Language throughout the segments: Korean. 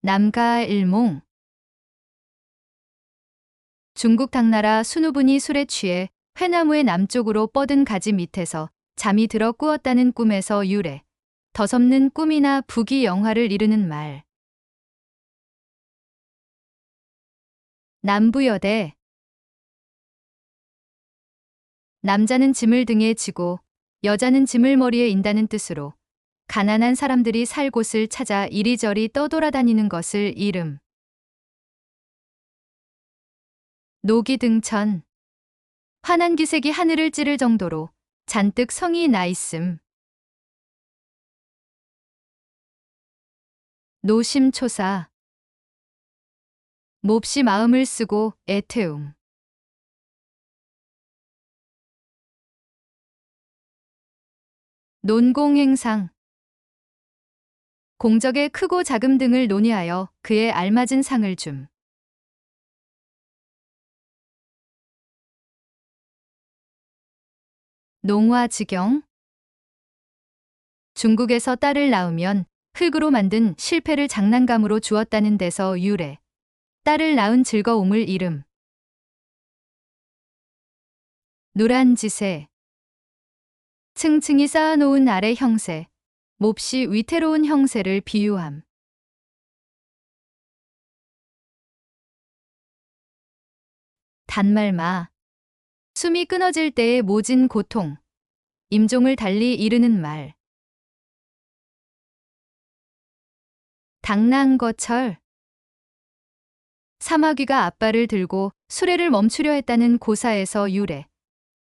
남가 일몽 중국 당나라 순우분이 술에 취해 회나무의 남쪽으로 뻗은 가지 밑에서 잠이 들어 꾸었다는 꿈에서 유래. 덧없는 꿈이나 부귀 영화를 이르는 말. 남부여대 남자는 짐을 등에 지고 여자는 짐을 머리에 인다는 뜻으로 가난한 사람들이 살 곳을 찾아 이리저리 떠돌아다니는 것을 이름. 노기 등천. 환한 기색이 하늘을 찌를 정도로 잔뜩 성이 나 있음. 노심초사. 몹시 마음을 쓰고 애태움. 논공행상. 공적의 크고 작음 등을 논의하여 그에 알맞은 상을 줌. 농화지경 중국에서 딸을 낳으면 흙으로 만든 실패를 장난감으로 주었다는 데서 유래. 딸을 낳은 즐거움을 이름. 누란 지세 층층이 쌓아놓은 아래 형세. 몹시 위태로운 형세를 비유함. 단말마 숨이 끊어질 때의 모진 고통. 임종을 달리 이르는 말. 당나거철 사마귀가 앞발을 들고 수레를 멈추려 했다는 고사에서 유래.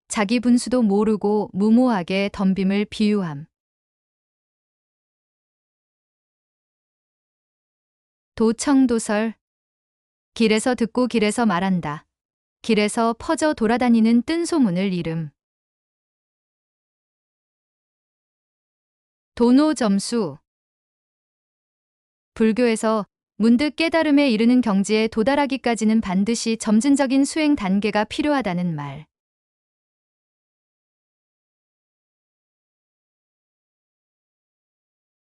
자기 분수도 모르고 무모하게 덤빔을 비유함. 도청도설 길에서 듣고 길에서 말한다. 길에서 퍼져 돌아다니는 뜬 소문을 이름. 도노 점수 불교에서 문득 깨달음에 이르는 경지에 도달하기까지는 반드시 점진적인 수행 단계가 필요하다는 말.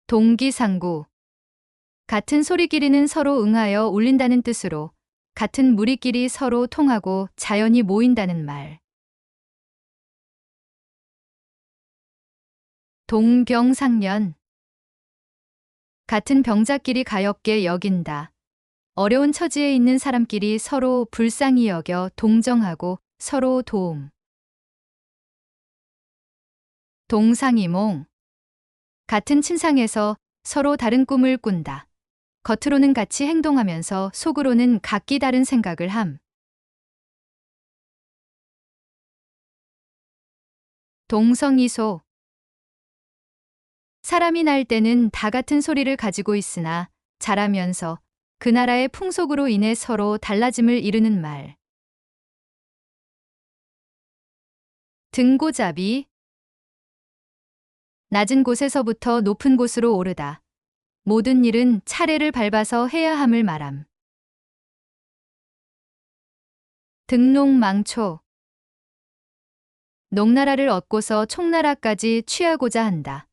동기상구 같은 소리끼리는 서로 응하여 울린다는 뜻으로 같은 무리끼리 서로 통하고 자연히 모인다는 말. 동병상련 같은 병자끼리 가엽게 여긴다. 어려운 처지에 있는 사람끼리 서로 불쌍히 여겨 동정하고 서로 도움. 동상이몽 같은 침상에서 서로 다른 꿈을 꾼다. 겉으로는 같이 행동하면서 속으로는 각기 다른 생각을 함. 동성이소 사람이 날 때는 다 같은 소리를 가지고 있으나 자라면서 그 나라의 풍속으로 인해 서로 달라짐을 이루는 말. 등고잡이 낮은 곳에서부터 높은 곳으로 오르다. 모든 일은 차례를 밟아서 해야 함을 말함. 등록망초 농나라를 얻고서 총나라까지 취하고자 한다.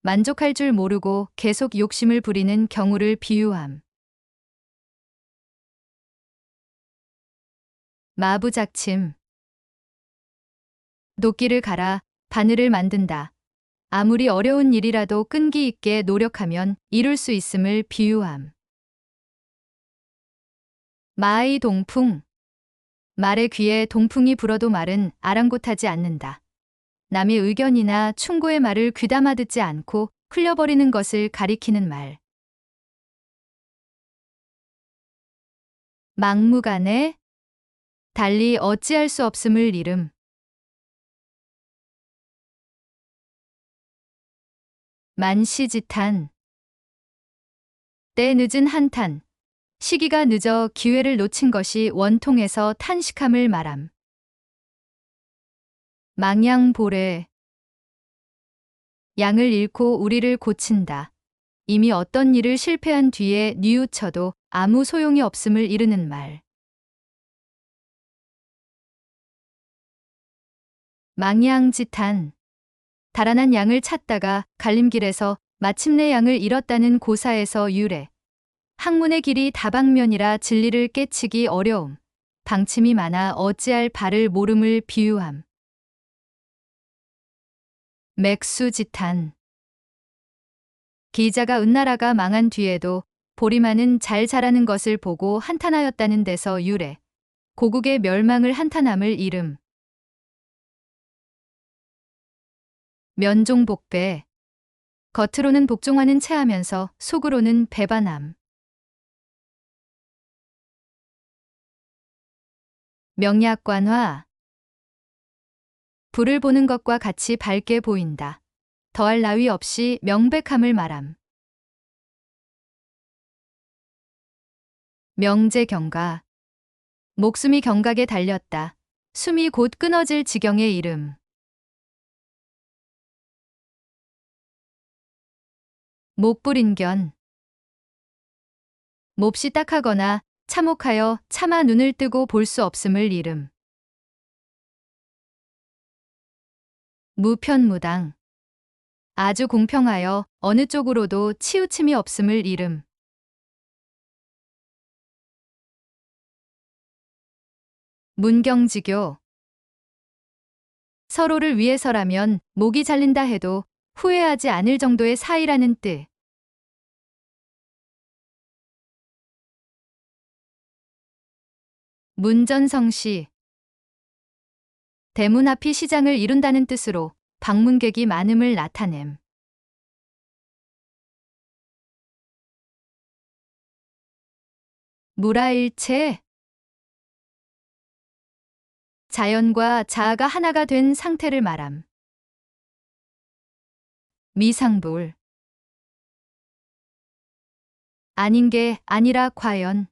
만족할 줄 모르고 계속 욕심을 부리는 경우를 비유함. 마부작침 도끼를 갈아 바늘을 만든다. 아무리 어려운 일이라도 끈기 있게 노력하면 이룰 수 있음을 비유함. 마의 동풍 말의 귀에 동풍이 불어도 말은 아랑곳하지 않는다. 남의 의견이나 충고의 말을 귀담아 듣지 않고 흘려버리는 것을 가리키는 말. 막무가내 달리 어찌할 수 없음을 이름. 만시지탄 때 늦은 한탄 시기가 늦어 기회를 놓친 것이 원통에서 탄식함을 말함. 망양보래 양을 잃고 우리를 고친다. 이미 어떤 일을 실패한 뒤에 뉘우쳐도 아무 소용이 없음을 이르는 말. 망양지탄 달아난 양을 찾다가 갈림길에서 마침내 양을 잃었다는 고사에서 유래. 학문의 길이 다방면이라 진리를 깨치기 어려움. 방침이 많아 어찌할 바를 모름을 비유함. 맥수지탄 기자가 은나라가 망한 뒤에도 보리마는 잘 자라는 것을 보고 한탄하였다는 데서 유래. 고국의 멸망을 한탄함을 이름. 면종복배. 겉으로는 복종하는 체하면서 속으로는 배반함. 명약관화. 불을 보는 것과 같이 밝게 보인다. 더할 나위 없이 명백함을 말함. 명제경가. 목숨이 경각에 달렸다. 숨이 곧 끊어질 지경의 이름. 목불인견. 몹시 딱하거나 참혹하여 차마 눈을 뜨고 볼 수 없음을 이름. 무편무당. 아주 공평하여 어느 쪽으로도 치우침이 없음을 이름. 문경지교. 서로를 위해서라면 목이 잘린다 해도 후회하지 않을 정도의 사이라는 뜻. 문전성 시. 대문 앞이 시장을 이룬다는 뜻으로 방문객이 많음을 나타냄. 무라일체. 자연과 자아가 하나가 된 상태를 말함. 미상불. 아닌 게 아니라 과연.